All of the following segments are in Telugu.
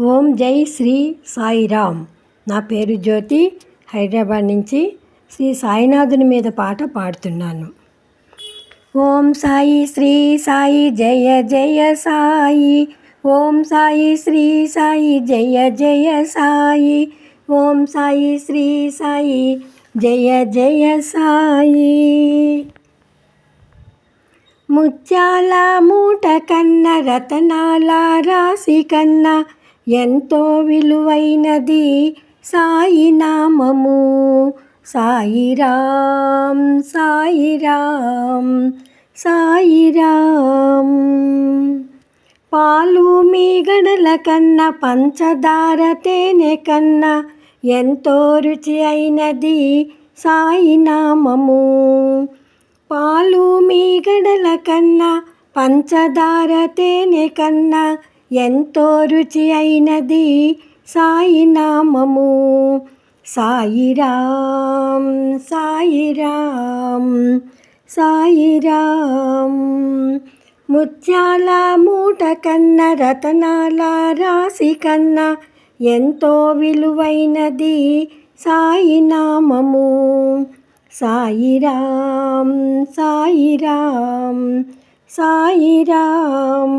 ఓం జై శ్రీ సాయిరామ్. నా పేరు జ్యోతి. హైదరాబాద్ నుంచి శ్రీ సాయినాథుని మీద పాట పాడుతున్నాను. ఓం సాయి శ్రీ సాయి జయ జయ సాయి. ఓం సాయి శ్రీ సాయి జయ జయ సాయి. ఓం సాయి శ్రీ సాయి జయ జయ సాయి. ముత్యాల మూట కన్న రతనాల రాశి కన్నా ఎంతో విలువైనది సాయి నామము. సాయిరాం సాయిరాం సాయిరాం పాలు మీగడల కన్నా పంచదార తేనె కన్నా ఎంతో రుచి అయినది సాయి నామము. పాలు మీగడల కన్నా పంచదార తేనె కన్నా ఎంతో రుచి అయినది సాయి నామము. సాయిరాం సాయిరాం సాయిరాం ముత్యాల మూట కన్న రతనాల రాశి కన్న ఎంతో విలువైనది సాయి నామము. సాయిరాం సాయిరాం సాయిరాం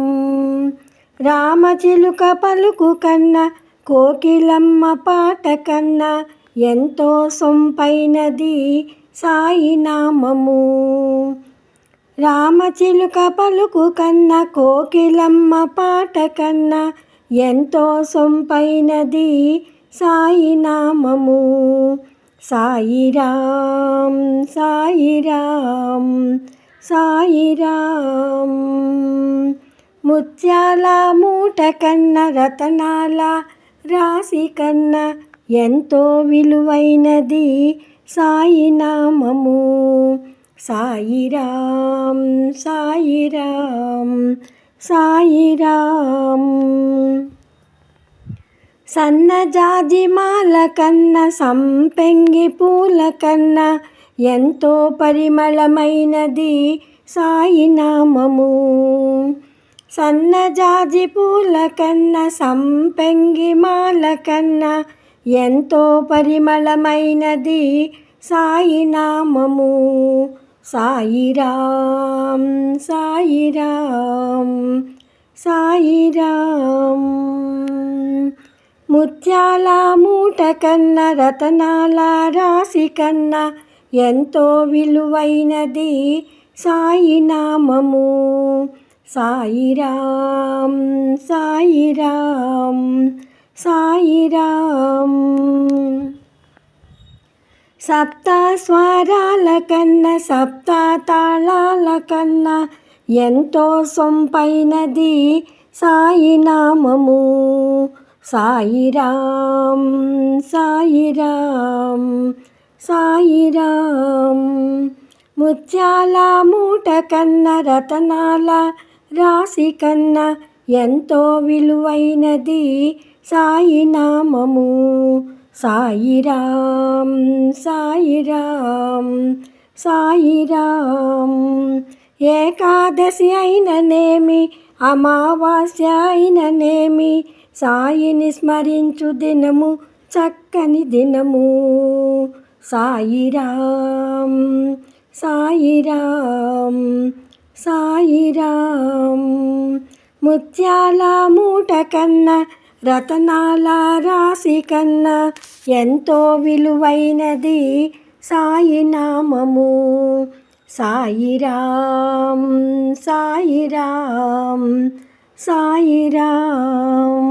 రామచిలుక పలుకు కన్న కోకిలమ్మ పాట కన్న ఎంతో సొంపైనది సాయి నామము. రామచిలుక పలుకు కన్న కోకిలమ్మ పాట కన్న ఎంతో సొంపైనది సాయి నామము. సాయిరాం సాయిరాం సాయిరాం ముత్యాల మూట కన్న రతనాల రాశి కన్న ఎంతో విలువైనది సాయి నామము. సాయిరాం సాయిరాం సాయిరాం సన్నజాజి మాల కన్న సంపెంగి పూల కన్న ఎంతో పరిమళమైనది సాయి నామము. సన్నజాజి పూల కన్న సంపెంగి మాల కన్న ఎంతో పరిమళమైనది సాయి నామము. సాయిరాం సాయిరాం సాయిరాం ముత్యాల మూట కన్న రతనాల రాశి కన్న ఎంతో విలువైనది సాయి నామము. సాయిరాం సాయిరాం సాయిరాం సప్త స్వరాల కన్నా సప్తా తాళాల కన్నా ఎంతో సొంపైనది సాయినామము సాయిరాం సాయిరాం సాయిరాం ముత్యాల మూట కన్న రతనాల రాశి కన్నా ఎంతో విలువైనది సాయి నామము. సాయిరాం సాయిరాం సాయిరాం ఏకాదశి అయిననేమి అమావాస్య అయిననేమి సాయిని స్మరించు దినము చక్కని దినము. సాయిరాం సాయిరాం సాయిరాం ముత్యాల మూట కన్నా రతనాల రాశి కన్నా ఎంతో విలువైనది సాయి నామము. సాయిరాం సాయిరాం సాయిరాం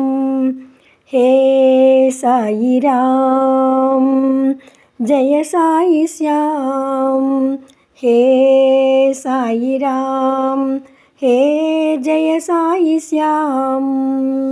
హే సాయిరాం జయ సాయి శ్యామ్. హే సాయి రామ్. హే జయ సాయి శ్యామ్.